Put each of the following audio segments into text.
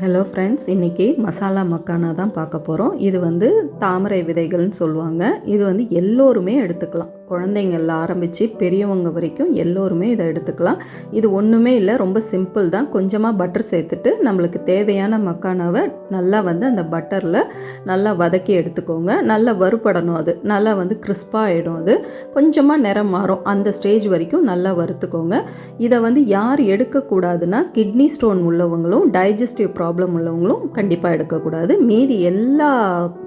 Hello friends இன்றைக்கி மசாலா மக்கானா தான் பார்க்க போகிறோம் இது வந்து தாமரை விதைகள்னு சொல்லுவாங்க. இது வந்து எல்லோருமே எடுத்துக்கலாம். குழந்தைங்கள்ல ஆரம்பித்து பெரியவங்க வரைக்கும் எல்லோருமே இதை எடுத்துக்கலாம். இது ஒன்றுமே இல்லை ரொம்ப சிம்பிள் தான். கொஞ்சமாக பட்டர் சேர்த்துட்டு நம்மளுக்கு தேவையான மக்கானாவை நல்லா வந்து அந்த பட்டரில் நல்லா வதக்கி எடுத்துக்கோங்க. நல்லா வறுபடணும் அது. நல்லா வந்து கிறிஸ்பாக ஆகிடும் அது. கொஞ்சமாக நிறம் மாறும். அந்த ஸ்டேஜ் வரைக்கும் நல்லா வறுத்துக்கோங்க. இதை வந்து யார் எடுக்கக்கூடாதுன்னா கிட்னி ஸ்டோன் உள்ளவங்களும் டைஜஸ்டிவ் ப்ராப்ளம் உள்ளவங்களும் கண்டிப்பாக எடுக்கக்கூடாது. மீதி எல்லா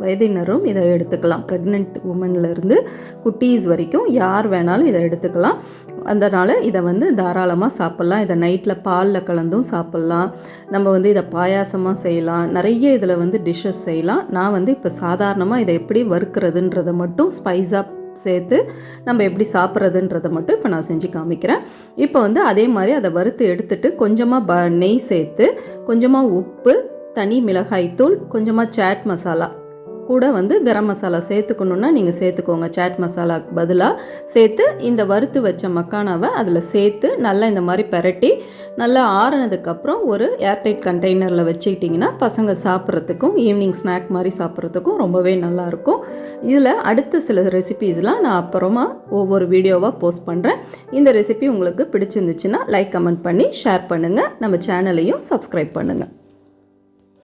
வயதினரும் இதை எடுத்துக்கலாம். ப்ரெக்னென்ட் உமன்லேருந்து குட்டீஸ் வரைக்கும். யார் வேணாலும் இதை எடுத்துக்கலாம். அதனால் இதை வந்து தாராளமாக சாப்பிட்லாம். இதை நைட்டில் பாலில் கலந்தும் சாப்பிட்லாம். நம்ம வந்து இதை பாயாசமாக செய்யலாம். நிறைய இதில் வந்து டிஷ்ஷஸ் செய்யலாம். நான் வந்து இப்போ சாதாரணமாக இதை எப்படி வறுக்கிறதுன்றதை மட்டும் ஸ்பைஸாக சேர்த்து நம்ம எப்படி சாப்பிட்றதுன்றதை மட்டும் இப்போ நான் செஞ்சு காமிக்கிறேன். இப்போ வந்து அதே மாதிரி அதை வறுத்து எடுத்துட்டு கொஞ்சமாக ப நெய் சேர்த்து கொஞ்சமாக உப்பு தனி மிளகாய்த்தூள் கொஞ்சமாக சாட் மசாலா கூட வந்து கரம் மசாலா சேர்த்துக்கணுன்னா நீங்கள் சேர்த்துக்கோங்க. சாட் மசாலாக்கு பதிலாக சேர்த்து இந்த வறுத்து வச்ச மக்கானாவை அதில் சேர்த்து நல்லா இந்த மாதிரி பரட்டி நல்லா ஆறுனதுக்கப்புறம் ஒரு ஏர்டைட் கண்டெய்னரில் வச்சுக்கிட்டிங்கன்னா பசங்க சாப்பிட்றதுக்கும் ஈவினிங் ஸ்நாக் மாதிரி சாப்பிட்றதுக்கும் ரொம்பவே நல்லாயிருக்கும் இதில் அடுத்த சில ரெசிபீஸ்லாம் நான் அப்புறமா ஒவ்வொரு வீடியோவாக போஸ்ட் பண்ணுறேன் இந்த ரெசிபி உங்களுக்கு பிடிச்சிருந்துச்சுன்னா லைக் கமெண்ட் பண்ணி ஷேர் பண்ணுங்கள் நம்ம சேனலையும் சப்ஸ்கிரைப் பண்ணுங்கள்